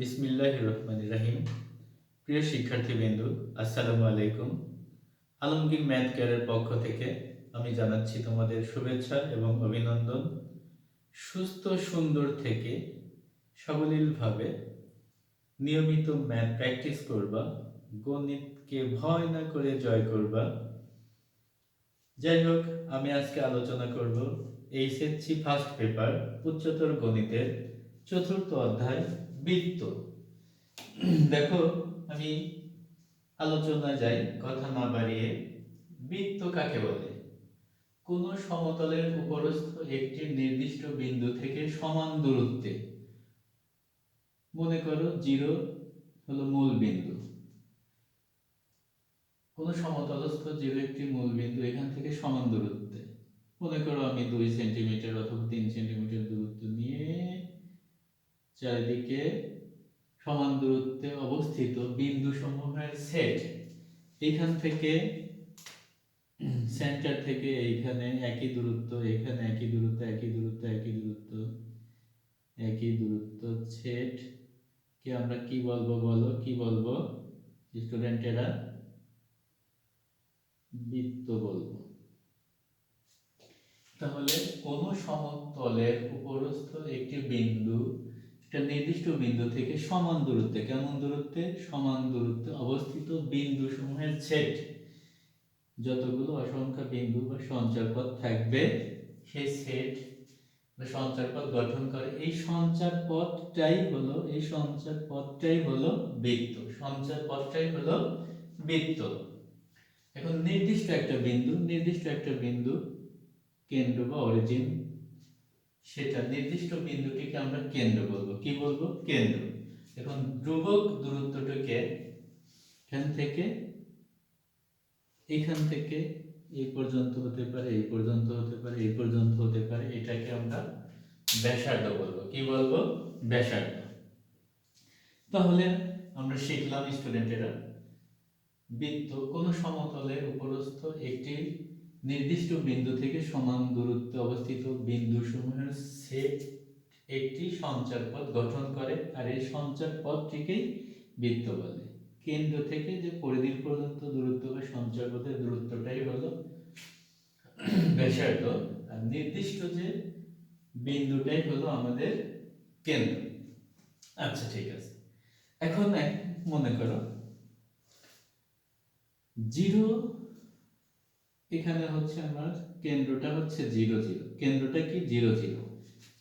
বিসমিল্লাহ রহমান রাহিম প্রিয় শিক্ষার্থীবৃন্দু, আসসালামু আলাইকুম। আলমগীর ম্যাথ কেয়ারের পক্ষ থেকে আমি জানাচ্ছি তোমাদের শুভেচ্ছা এবং অভিনন্দন। সুস্থ, সুন্দর থেকে সাবলীলভাবে নিয়মিত ম্যাথ প্র্যাকটিস করবা, গণিতকে ভয় না করে জয় করবা। যাই হোক আমি আজকে আলোচনা করব এইচএসসি ফার্স্ট পেপার, উচ্চতর গণিতের চতুর্থ অধ্যায়। বৃত্ত। দেখো, আমি আলোচনা যাই, কথা না বাড়িয়ে। বৃত্ত কাকে বলে? কোন সমতলের উপরস্থ একটি নির্দিষ্ট বিন্দু থেকে সমান দূরত্বে। মনে করো, জিরো হলো মূল বিন্দু। কোন সমতলস্থ জিরো একটি মূল বিন্দু এখান থেকে সমান দূরত্বে। মনে করো, আমি দুই সেন্টিমিটার অথবা তিন সেন্টিমিটার দূরত্ব নিয়ে চারিদিকে সমান দূরত্বে অবস্থিত বিন্দু সমূহের সেট এখান থেকে সেন্টার থেকে এইখানে একই দূরত্ব, এখানে একই দূরত্ব একই দূরত্ব একই দূরত্ব একই দূরত্ব সেট কে আমরা কি বলব বলো? কি বলব? স্টুডেন্টেরা বৃত্ত বলব। তাহলে কোন সমতলের উপরস্থ একটি বিন্দু একটা নির্দিষ্ট বিন্দু থেকে সমান দূরত্বে, কেমন দূরত্বে? সমান দূরত্বে অবস্থিত বিন্দু সমূহের সেট যতগুলো অসংখ্য বিন্দু বা সঞ্চারপথ থাকবে সেই সেট বা সঞ্চারপথ গঠন করে। এই সঞ্চার পথটাই হলো, এই সঞ্চার পথটাই হলো বৃত্ত। সঞ্চার পথটাই হলো বৃত্ত। এখন নির্দিষ্ট একটা বিন্দু, নির্দিষ্ট একটা বিন্দু কেন্দ্র বা অরিজিন সেটা নির্দিষ্ট বিন্দুটিকে আমরা কেন্দ্র বলব। কি বলব? কেন্দ্র। এখন ধ্রুবক দূরত্বটাকে এখান থেকে এখান থেকে এই পর্যন্ত হতে পারে এই পর্যন্ত হতে পারে এই পর্যন্ত হতে পারে, এটাকে আমরা ব্যাসার্ধ বলব। কি বলব? ব্যাসার্ধ। তাহলে আমরা শিখলাম স্টুডেন্টেরা বৃত্ত কোন সমতলের উপরস্থ একটি নির্দিষ্ট বিন্দু থেকে সমান দূরত্বে অবস্থিত বিন্দু সমূহের সেট একটি সঞ্চার পথ গঠন করে, আর এই সঞ্চার পথটিকেই বৃত্ত বলে। কেন্দ্র থেকে যে পরিধির পর্যন্ত দূরত্ব বা সঞ্চার পথের দূরত্বটাই হলো ব্যাসার্ধ, আর নির্দিষ্ট যে বিন্দুটাই হলো আমাদের কেন্দ্র। আচ্ছা ঠিক আছে। এখন মনে করো, জিরো এখানে হচ্ছে আমার কেন্দ্রটা হচ্ছে জিরো জিরো। কেন্দ্রটা কি জিরো জিরো?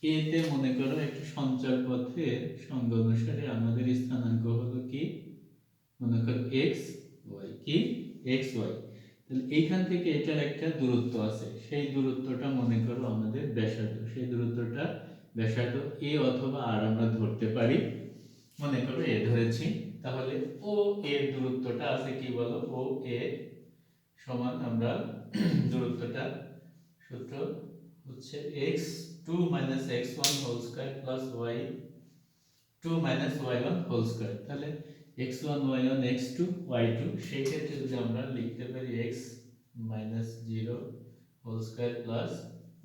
এতে মনে করো একটা সঞ্চার পথে সংজ্ঞা অনুসারে আমাদের স্থানাঙ্ক হলো কি? মনে করো এক্স ওয়াই কি? এক্স ওয়াই তাহলে এইখান থেকে এটার একটা দূরত্ব আছে। সেই দূরত্বটা মনে করো আমাদের ব্যাসার্ধ। সেই দূরত্বটা ব্যাসার্ধ এ অথবা আর আমরা ধরতে পারি। মনে করো এ ধরেছি। তাহলে ও এর দূরত্বটা আছে কি বলো? ও এ সমান আমরা দূরত্বটা সূত্র হচ্ছে x two minus X one whole square plus Y two minus Y one whole square তাহলে X one Y one X two Y two সেই ক্ষেত্রে যদি আমরা লিখতে পারি X minus zero whole square plus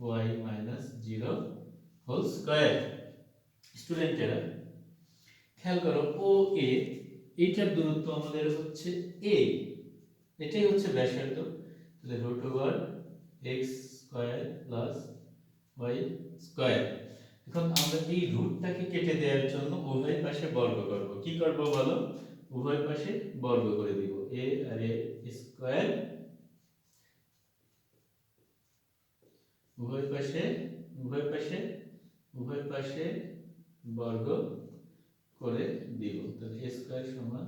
Y minus zero whole square স্টুডেন্টেরা খেয়াল করো ও এ এইটার দূরত্ব আমাদের হচ্ছে এ এটাই হচ্ছে ব্যাসার্ধ। তাহলে root over X square plus Y square এখন আমরা এই রুটটাকে কেটে দেওয়ার জন্য উভয় পাশে বর্গ করব। কি করব বলো? উভয় পাশে বর্গ করে দিব। এ আর এ স্কোয়ার উভয় পাশে উভয় পাশে উভয় পাশে বর্গ করে দিব। তাহলে এ স্কোয়ার সমান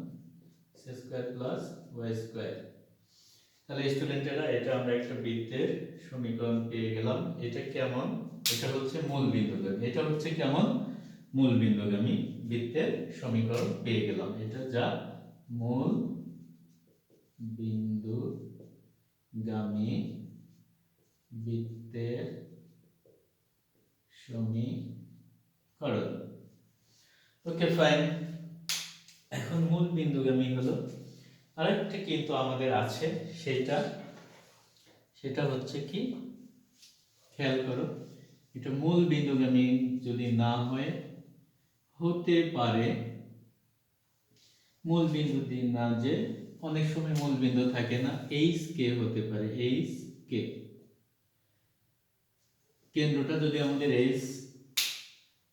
স্কোয়ার প্লাস ওয়াই স্কোয়ার তাহলে স্টুডেন্টেরা এটা আমরা একটা বৃত্তের সমীকরণ পেয়ে গেলাম। এটা কেমন? এটা হচ্ছে মূল বিন্দুগামী এটা হচ্ছে কেমন? মূল বিন্দুগামী বৃত্তের সমীকরণ পেয়ে গেলাম। এটা যা মূল বিন্দুগামী বৃত্তের সমীকরণ। ওকে ফাইন এখন মূল বিন্দুগামী হলো আরেকটা কিন্তু আমাদের আছে, সেটা সেটা হচ্ছে কি? খেয়াল করো, এটা মূল বিন্দুগামী যদি না হয়, হতে পারে মূল বিন্দু দিন না যে অনেক সময় মূল বিন্দু থাকে না এইচ কে হতে পারে এইচ কে কেন্দ্রটা যদি আমাদের এইচ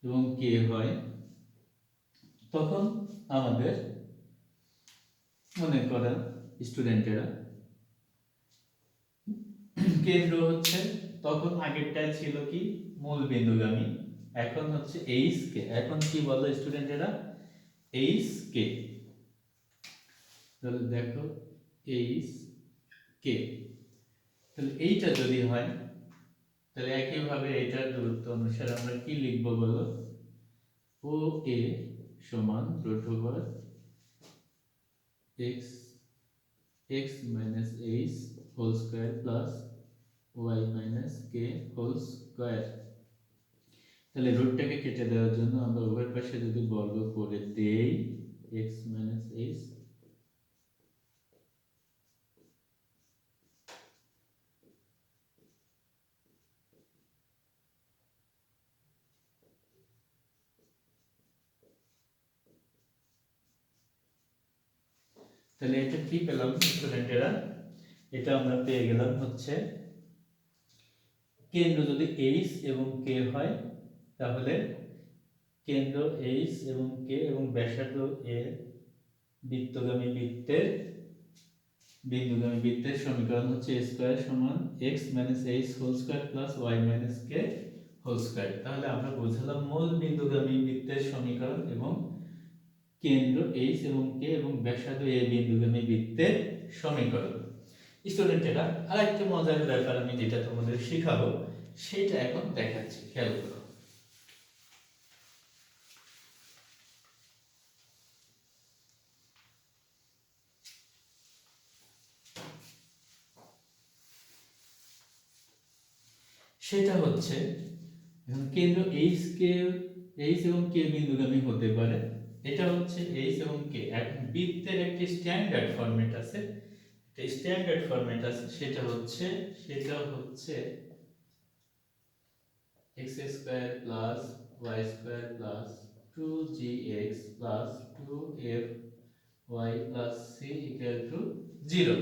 এবং কে হয়, তখন আমাদের মনে করেন স্টুডেন্টেরা কেন্দ্র হচ্ছে, তখন আগেরটা ছিল কি? মূল বিন্দুগামী এখন হচ্ছে এইচ কে এখন কি বলো স্টুডেন্টেরা এইচ কে তাহলে দেখো এইচ কে তাহলে এইটা যদি হয়, তাহলে একইভাবে এটার দূরত্ব অনুসারে আমরা কি লিখব বলো? ও এ সমান root X X minus H whole square plus Y minus K whole square তাহলে রুটটাকে কেটে দেওয়ার জন্য আমরা উভয় পাশে যদি বর্গ করে দেই এক্স মাইনাস এইচ তাহলে এটা কি পেলাম? স্টুডেন্টেরা এটা আমরা পেয়ে গেলাম হচ্ছে, কেন্দ্র যদি এইচ এবং কে হয়, তাহলে কেন্দ্র এইচ এবং কে এবং ব্যাসার্ধ এ বৃত্তগামী বৃত্তের, বিন্দুগামী বৃত্তের সমীকরণ হচ্ছে স্কয়ার সমান x minus H whole square plus Y minus K whole square তাহলে আমরা বুঝলাম মূল বিন্দুগামী বৃত্তের সমীকরণ এবং কেন্দ্র এইচ এবং কে এবং ব্যাসার্ধ এ বিন্দুগামী বৃত্তের সমীকরণ। স্টুডেন্টেরা আরেকটা মজার ব্যাপার আমি যেটা তোমাদের শেখাবো, সেটা এখন দেখাচ্ছি, খেয়াল করো। সেটা হচ্ছে কেন্দ্র এইচ কে এইচ এবং কে বিন্দুগামী হতে পারে এটা হচ্ছে এইচ এবং কে বৃত্তের একটি স্ট্যান্ডার্ড ফরম্যাট আছে। স্ট্যান্ডার্ড ফরম্যাট আছে, সেটা হচ্ছে সেটা হচ্ছে x square plus y square plus 2gx plus 2fy plus c equal to 0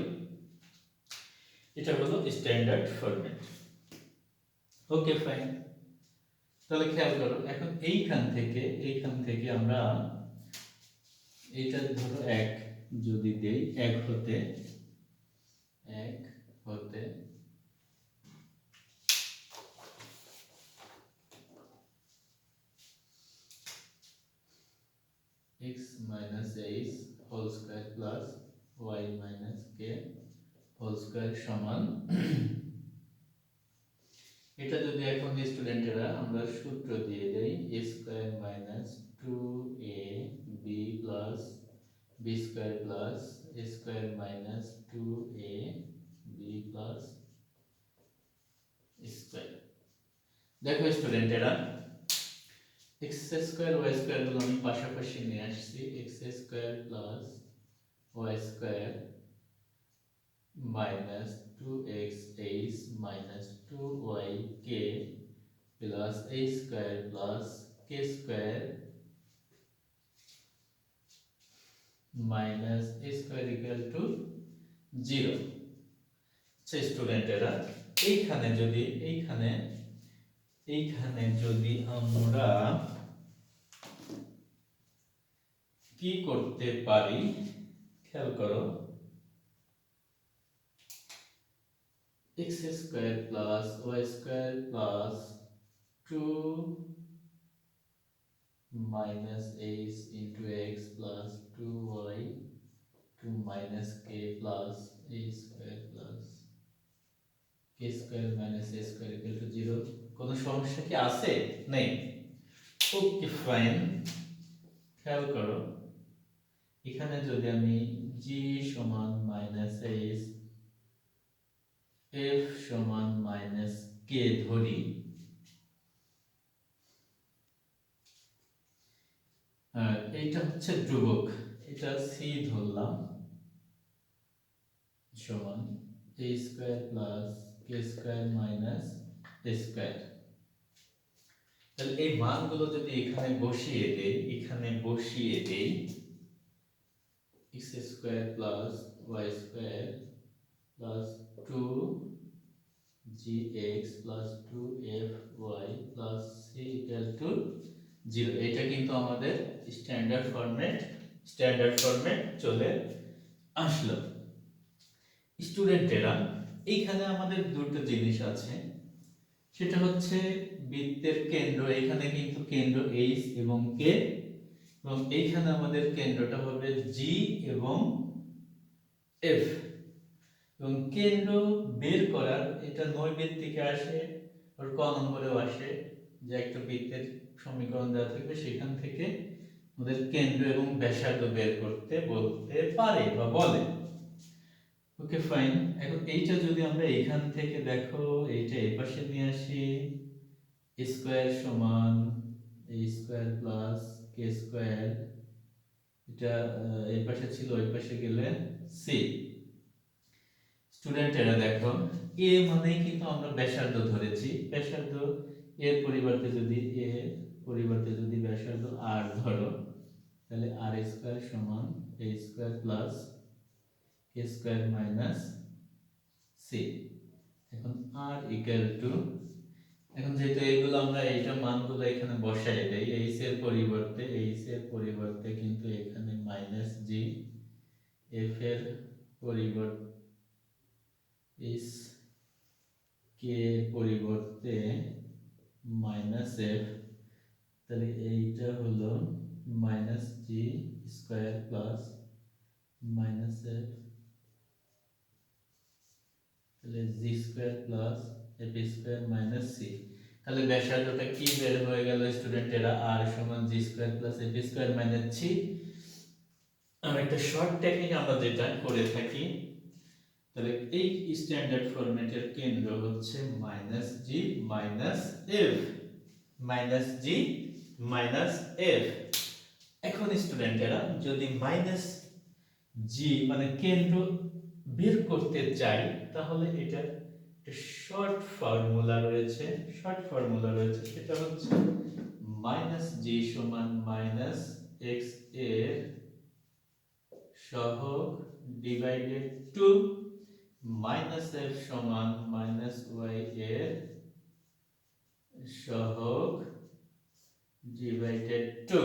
এটা হলো স্ট্যান্ডার্ড ফরম্যাট ওকে ফাইন তাহলে খেয়াল করো, এখন এইখান থেকে এইখান থেকে আমরা এটা ধরো এক যদি দেই এক হতে এক হতে x minus h whole square plus y minus k whole square সমান এটা যদি এখন স্টুডেন্টেরা আমরা সূত্র দিয়ে দেই a square minus 2a B plus B square plus A square minus two A B plus square দেখো স্টুডেন্ট এরা এক্স স্কোয়ার ওয়াই স্কোয়ারগুলো আমি পাশাপাশি নিয়ে আসছি X square plus Y square minus two X H minus two Y K plus A square plus K square minus a square equal to zero সে স্টুডেন্টেরা এইখানে যদি, এইখানে এইখানে যদি আমরা কি করতে পারি, খেয়াল করো, x square plus y square plus two minus H into X plus two Y two minus K plus a square plus K square minus A square equal to zero. কোনো সমস্যা কি আছে? নেই। Okay, fine. খেয়াল করো। এখানে যদি আমি জি সমান মাইনাস এইচ এফ সমান মাইনাস কে ধরি এইটা হচ্ছে ধ্রুবক। এটা সি ধরলাম, সমান A square plus K square minus A square তাহলে এই মানগুলো যদি এখানে বসিয়ে দেই, এখানে বসিয়ে দেই X square plus Y square plus two G X plus two F Y plus C equal to zero এটা কিন্তু আমাদের স্ট্যান্ডার্ড ফরম্যাট স্ট্যান্ডার্ড ফরম্যাট চলে আসলো। স্টুডেন্টেরা এইখানে আমাদের দুটো জিনিস আছে। সেটা হচ্ছে বৃত্তের কেন্দ্র এখানে কিন্তু কেন্দ্র এইচ এবং কে এবং এইখানে আমাদের কেন্দ্রটা হবে জি এবং এফ এবং কেন্দ্র বের করার, এটা নৈবেদিকে আসে আর ক নম্বরেও আসে, যে একটা বৃত্তের সমীকরণ দেওয়া থাকবে সেখান থেকে আমাদের কেন্দ্র এবং ব্যাসার্ধ বের করতে বলতে পারে বা বলে। ওকে ফাইন এখন এইটা যদি আমরা এখান থেকে দেখো, এইটা এই পাশে নিয়ে আসি স্কোয়ার সমান এই স্কোয়ার প্লাস কে স্কোয়ার, এটা এই পাশে ছিল, ওই পাশে গেলে সি স্টুডেন্ট স্টুডেন্টেরা দেখো, এ মানেই কিন্তু আমরা ব্যাসার্ধ ধরেছি। ব্যাসার্ধ, এর পরিবর্তে যদি এ, পরিবর্তে যদি ব্যাসার্ধ আর ধরো তাহলে আর স্কোয়ার সমান A square plus K square minus C. এখন আর ইকুয়াল টু এখন যেহেতু এইগুলো আমরা এইটা মানগুলো এখানে বসাই দেই, এইচ এর পরিবর্তে, এইচ এর পরিবর্তে কিন্তু এখানে মাইনাস জি এফ এর পরিবর্তে, ইস কে পরিবর্তে মাইনাস এফ তাহলে এইটা হলো minus G square plus minus F তাহলে G square plus F square minus C তাহলে ব্যাসার্ধটা কি বের হয়ে গেল স্টুডেন্টেরা? আর সমান G square plus F square minus C আর একটা শর্ট টেকনিক আমরা যেটা করে থাকি, তাহলে এই স্ট্যান্ডার্ড ফরম্যাটের কেন্দ্র হচ্ছে minus G minus F minus G minus F এখন স্টুডেন্টেরা যদি মাইনাস জি মানে কেন্দ্র বের করতে চাই তাহলে এটা শর্ট ফর্মুলা রয়েছে। শর্ট ফর্মুলা রয়েছে, সেটা হচ্ছে মাইনাস জি সমান মাইনাস এক্সের সহগ ডিভাইডেড টু মাইনাস এফ সমান মাইনাস ওয়াই এর সহগ ডিভাইডেড টু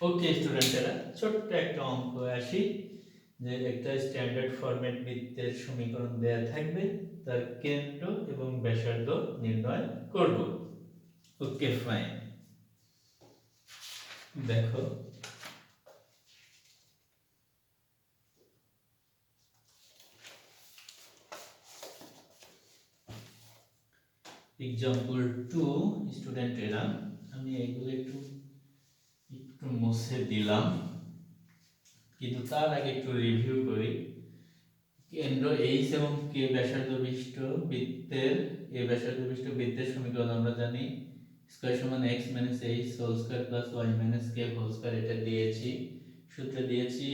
ওকে স্টুডেন্টেরা ছোট্ট একটা অঙ্ক আসি, যে একটা স্ট্যান্ডার্ড ফরম্যাট বৃত্তের সমীকরণ দেয়া থাকবে, তার কেন্দ্র এবং ব্যাসার্ধ নির্ণয় করব। ওকে ফাইন দেখো। এক্সাম্পল টু স্টুডেন্টেরা আমি এগুলো একটু একটু মুছে দিলাম। কিন্তু তার আগে একটু রিভিউ করি। কেন্দ্র এইচ এবং কে ব্যাসার্ধ বিশিষ্ট বৃত্তের এ ব্যাসার্ধ বিশিষ্ট বৃত্তের সমীকরণ আমরা জানি। স্কয়ার সমান X minus H whole square plus Y minus K whole square এটা দিয়েছি। সূত্র দিয়েছি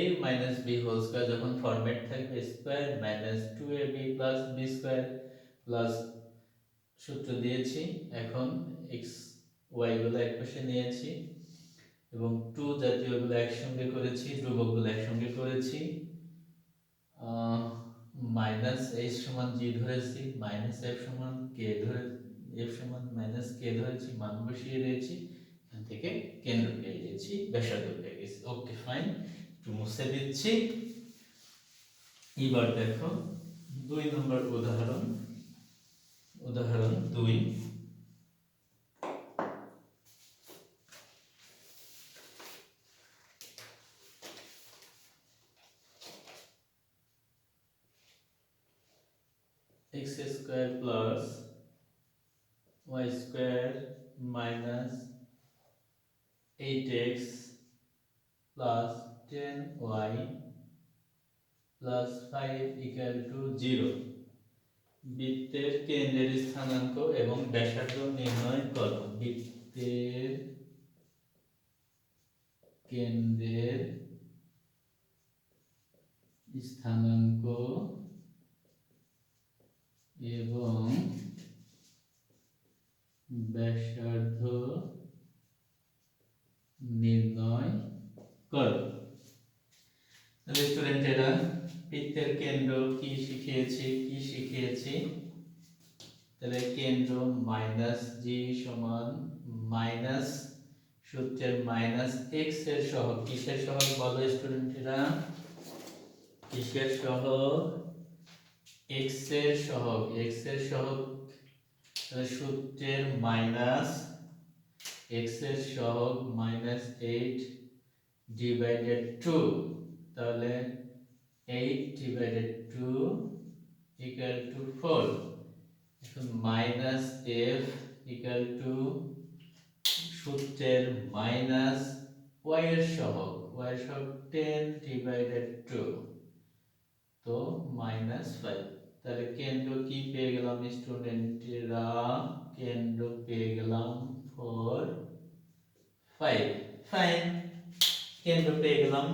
A minus B whole square যখন ফরম্যাট থাকবে square minus two A B plus B square plus সূত্র দিয়েছি। এখন এক্স ওয়াই গুলো এক পাশে নিয়েছি। এবং টু জাতীয়গুলো একসঙ্গে করেছি ধ্রুবকগুলো একসঙ্গে করেছি। মাইনাস এইচ সমান জি ধরেছি মাইনাস এফ সমান কে ধরে এফ সমান মাইনাস কে ধরেছি, মান বসিয়ে দিয়েছি। এখান থেকে কেন্দ্র পেয়ে গেছি, ব্যাসার্ধ পেয়ে গেছি। ওকে ফাইন একটু মুছে দিচ্ছি। এবার দেখো, দুই নম্বর উদাহরণ উদাহরণ দুই। X square plus y square minus 8x plus 10y plus 5 equal to 0 বৃত্তের কেন্দ্রের স্থানাঙ্ক এবং ব্যাসার্ধ নির্ণয় করো। বৃত্তের কেন্দ্রের স্থানাঙ্ক এবং ব্যাসার্ধ নির্ণয় করো। তাহলে স্টুডেন্টেরা বৃত্তের কেন্দ্র কি শিখিয়েছি কি শিখিয়েছি? তাহলে কেন্দ্র মাইনাস জি সমান মাইনাস সূত্রের মাইনাস এক্সের সহগ। কিসের সহগ বলো স্টুডেন্টেরা কিসের সহগ? এক্সের সহগ এক্সের সহগ সূত্রের মাইনাস এক্সের সহগ মাইনাস এইট ডিভাইডেড টু তাহলে eight divided two equal to four এখন মাইনাস এফ ইকুয়াল টু সূত্রের মাইনাস ওয়াই এর সহগ ওয়াই সহগ টেন ডিভাইডেড টু তো মাইনাস ফাইভ তাহলে কেন্দ্র কি পেয়ে গেলাম স্টুডেন্টেরা? কেন্দ্র পেয়ে গেলাম ফোর ফাইভ ফাইভ কেন্দ্র পেয়ে গেলাম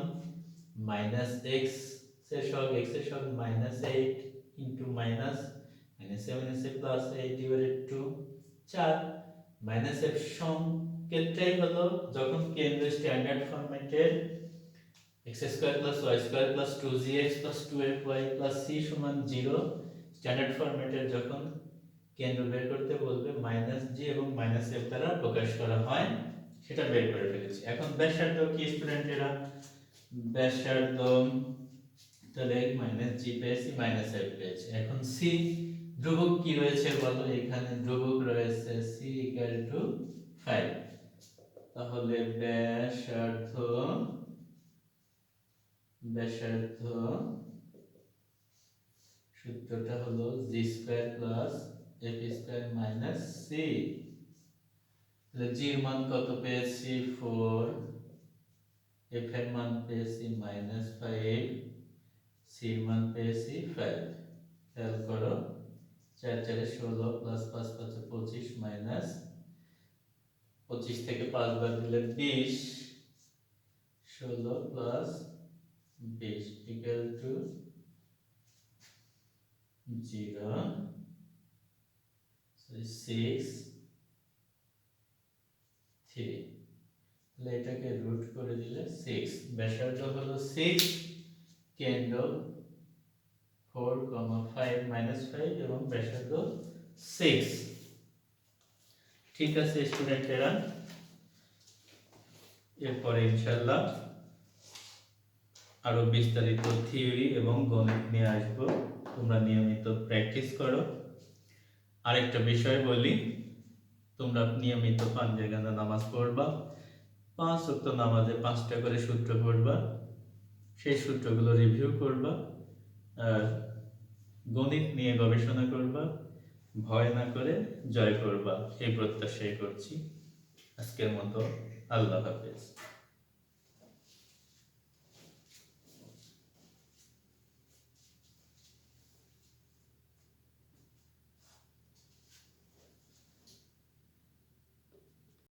মাইনাস এক্সের সব এক্সের সহগ minus eight into minus minus seven এসে প্লাস এইট ডিভাইডেড টু চার। মাইনাস এর সংকেতটাই হলো যখন কেন্দ্র standard ফরম্যাটের X square plus Y square plus two G X plus two F Y plus C সমান জিরো স্ট্যান্ডার্ড ফরম্যাটের যখন কেন্দ্র বের করতে বলবে মাইনাস জি এবং মাইনাস এফ দ্বারা প্রকাশ করা হয়, সেটা বের করে ফেলেছি। এখন ব্যাসার্ধ কি স্টুডেন্টেরা ব্যাসার্ধ, তাহলে মাইনাস জি পেয়েছি মাইনাস এফ পেয়েছি। এখন সি ধ্রুবক কি রয়েছে বলো? এখানে ধ্রুবক রয়েছে সি ইকুয়াল টু ফাইভ তাহলে ব্যাসার্ধ ব্যাসার্ধ সূত্রটা হলো G square plus F square minus C. তাহলে জির মান কত পেয়েছি? ফোর। এফ এর মান পেয়েছি মাইনাস ফাইভ। সির মান পেয়েছি ফাইভ। খেয়াল করো, চার চারে ষোলো প্লাস পাঁচ পাঁচে পঁচিশ মাইনাস পঁচিশ থেকে পাঁচ বার দিলে বিশ। ষোলো প্লাস বিশ equal to zero six three তাহলে এটাকে রুট করে দিলে সিক্স ব্যাসার্ধ হলো সিক্স কেন্দ্র four comma five minus five এবং ব্যাসার্ধ সিক্স ঠিক আছে স্টুডেন্টেরা এরপরে ইনশাল্লাহ আরও বিস্তারিত থিওরি এবং গণিত নিয়ে আসব। তোমরা নিয়মিত প্র্যাকটিস করো। আরেকটা বিষয় বলি, তোমরা নিয়মিত পাঞ্জের গান্দা নামাজ পড়বা। পাঁচ ওয়াক্ত নামাজে পাঁচটা করে সূত্র পড়বা। সেই সূত্রগুলো রিভিউ করবা। আর গণিত নিয়ে গবেষণা করবা। ভয় না করে জয় করবা। এই প্রত্যাশাই করছি। আজকের মতো আল্লাহ হাফেজ।